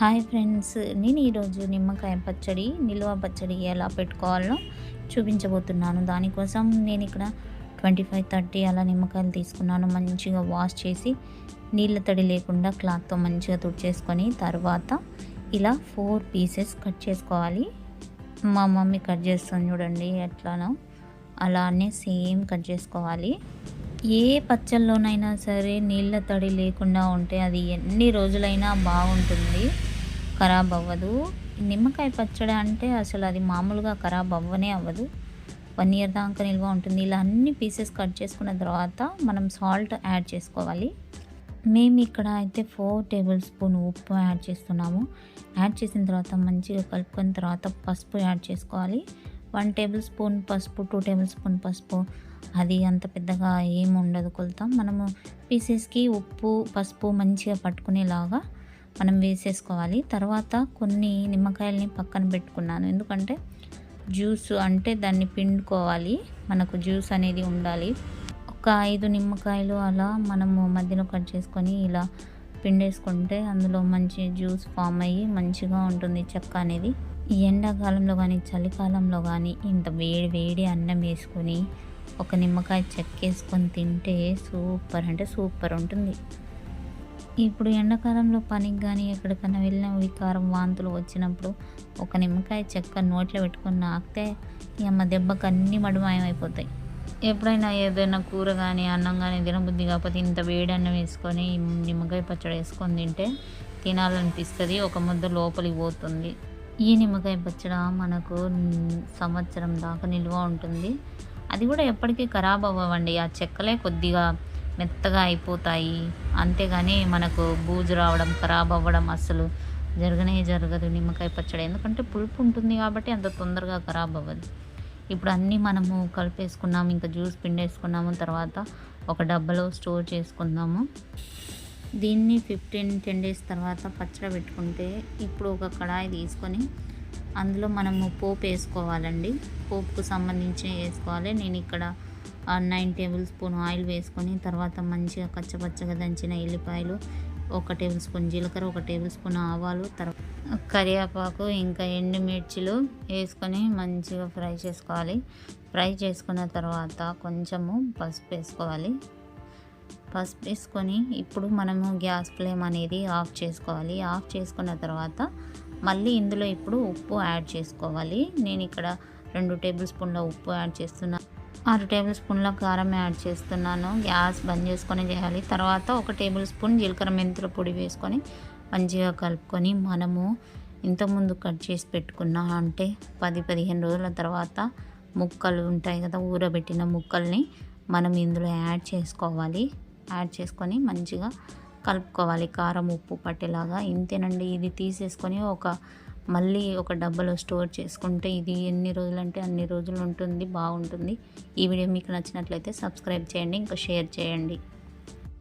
Hi friends నేను ఈరోజు నిమ్మకాయ పచ్చడి నిల్వ పచ్చడి ఎలా పెట్టుకోవాలో చూపించబోతున్నాను. దానికోసం నేను ఇక్కడ ట్వంటీ ఫైవ్ థర్టీ అలా నిమ్మకాయలు తీసుకున్నాను. మంచిగా వాష్ చేసి నీళ్ళ తడి లేకుండా క్లాత్తో మంచిగా తుడిచేసుకొని తర్వాత ఇలా ఫోర్ పీసెస్ కట్ చేసుకోవాలి. మా మమ్మీ కట్ చేస్తుంది చూడండి ఎట్లానో. అలానే సేమ్ కట్ చేసుకోవాలి. ఏ పచ్చళ్ళలోనైనా సరే నీళ్ళ తడి లేకుండా ఉంటే అది ఎన్ని రోజులైనా బాగుంటుంది. ఖరాబ్ అవ్వదు నిమ్మకాయ పచ్చడి అంటే అసలు అది మామూలుగా ఖరాబ్ అవ్వనే అవ్వదు. వన్ ఇయర్ దాకా నిల్వ ఉంటుంది. ఇలా అన్ని పీసెస్ కట్ చేసుకున్న తర్వాత మనం సాల్ట్ యాడ్ చేసుకోవాలి. మేము ఇక్కడ అయితే ఫోర్ టేబుల్ స్పూన్ ఉప్పు యాడ్ చేస్తున్నాము. యాడ్ చేసిన తర్వాత మంచిగా కలుపుకున్న తర్వాత పసుపు యాడ్ చేసుకోవాలి. వన్ టేబుల్ స్పూన్ పసుపు టూ టేబుల్ స్పూన్ పసుపు. అది అంత పెద్దగా ఏమి ఉండదు కొలుతాం. మనము పీసెస్కి ఉప్పు పసుపు మంచిగా పట్టుకునేలాగా మనం వేసేసుకోవాలి. తర్వాత కొన్ని నిమ్మకాయలని పక్కన పెట్టుకున్నాను. ఎందుకంటే జ్యూస్ అంటే దాన్ని పిండుకోవాలి. మనకు జ్యూస్ అనేది ఉండాలి. ఒక ఐదు నిమ్మకాయలు అలా మనము మధ్యలో కట్ చేసుకొని ఇలా పిండేసుకుంటే అందులో మంచి జ్యూస్ ఫామ్ అయ్యి మంచిగా ఉంటుంది చెక్క అనేది. ఈ ఎండాకాలంలో కానీ చలికాలంలో కానీ ఇంత వేడి వేడి అన్నం వేసుకొని ఒక నిమ్మకాయ చెక్కేసుకొని తింటే సూపర్ అంటే సూపర్ ఉంటుంది. ఇప్పుడు ఎండాకాలంలో పనికి కానీ ఎక్కడికైనా వెళ్ళిన వికారం వాంతులు వచ్చినప్పుడు ఒక నిమ్మకాయ చెక్క నోట్లో పెట్టుకొని నాకితే ఈ అమ్మ దెబ్బకు అన్నీ మడుమాయమైపోతాయి. ఎప్పుడైనా ఏదైనా కూర కానీ అన్నం కానీ తినబుద్ధి కాకపోతే ఇంత వేడి అన్నం వేసుకొని నిమ్మకాయ పచ్చడి వేసుకొని తింటే తినాలనిపిస్తుంది ఒక ముద్ద లోపలికి పోతుంది. ఈ నిమ్మకాయ పచ్చడి మనకు సంవత్సరం దాకా నిల్వ ఉంటుంది. అది కూడా ఎప్పటికీ ఖరాబ్ అవ్వండి ఆ చెక్కలే కొద్దిగా మెత్తగా అయిపోతాయి. అంతేగాని మనకు బూజు రావడం ఖరాబ్ అవ్వడం అసలు జరగనే జరగదు నిమ్మకాయ పచ్చడి. ఎందుకంటే పులుపు ఉంటుంది కాబట్టి అంత తొందరగా ఖరాబ్ అవ్వదు. ఇప్పుడు అన్నీ మనము కలిపేసుకున్నాము ఇంకా జ్యూస్ పిండేసుకున్నాము తర్వాత ఒక డబ్బాలో స్టోర్ చేసుకుందాము. దీన్ని ఫిఫ్టీన్ టెన్ డేస్ తర్వాత పచ్చడి పెట్టుకుంటే ఇప్పుడు ఒక కడాయి తీసుకొని అందులో మనము పోపు వేసుకోవాలండి. పోపుకు సంబంధించి వేసుకోవాలి. నేను ఇక్కడ నైన్ టేబుల్ స్పూన్ ఆయిల్ వేసుకొని తర్వాత మంచిగా కచ్చపచ్చగా దంచిన ఎల్లిపాయలు ఒక టేబుల్ స్పూన్ జీలకర్ర ఒక టేబుల్ స్పూన్ ఆవాలు తర్వాత కరివేపాకు ఇంకా ఎండుమిర్చిలు వేసుకొని మంచిగా ఫ్రై చేసుకోవాలి. ఫ్రై చేసుకున్న తర్వాత కొంచెము పసుపు వేసుకోవాలి. పసుపు వేసుకొని ఇప్పుడు మనము గ్యాస్ ఫ్లేమ్ అనేది ఆఫ్ చేసుకోవాలి. ఆఫ్ చేసుకున్న తర్వాత మళ్ళీ ఇందులో ఇప్పుడు ఉప్పు యాడ్ చేసుకోవాలి. నేను ఇక్కడ రెండు టేబుల్ స్పూన్ల ఉప్పు యాడ్ చేస్తున్నాను ఆరు టేబుల్ స్పూన్ల కారం యాడ్ చేస్తున్నాను. గ్యాస్ బంద్ చేసుకొని చేయాలి. తర్వాత ఒక టేబుల్ స్పూన్ జీలకర్ర మెంతుల పొడి వేసుకొని మంచిగా కలుపుకొని మనము ఇంతకుముందు కట్ చేసి పెట్టుకున్నా అంటే పది పదిహేను రోజుల తర్వాత ముక్కలు ఉంటాయి కదా ఊరబెట్టిన ముక్కల్ని మనం ఇందులో యాడ్ చేసుకోవాలి. యాడ్ చేసుకొని మంచిగా కలుపుకోవాలి. కారం ఉప్పు పట్టేలాగా. ఇంతేనండి. ఇది తీసేసుకొని ఒక మళ్ళీ ఒక డబ్బాలో స్టోర్ చేసుకుంటే ఇది ఎన్ని రోజులు అంటే అన్ని రోజులు ఉంటుంది బాగుంటుంది. ఈ వీడియో మీకు నచ్చినట్లయితే సబ్స్క్రైబ్ చేయండి ఇంకా షేర్ చేయండి.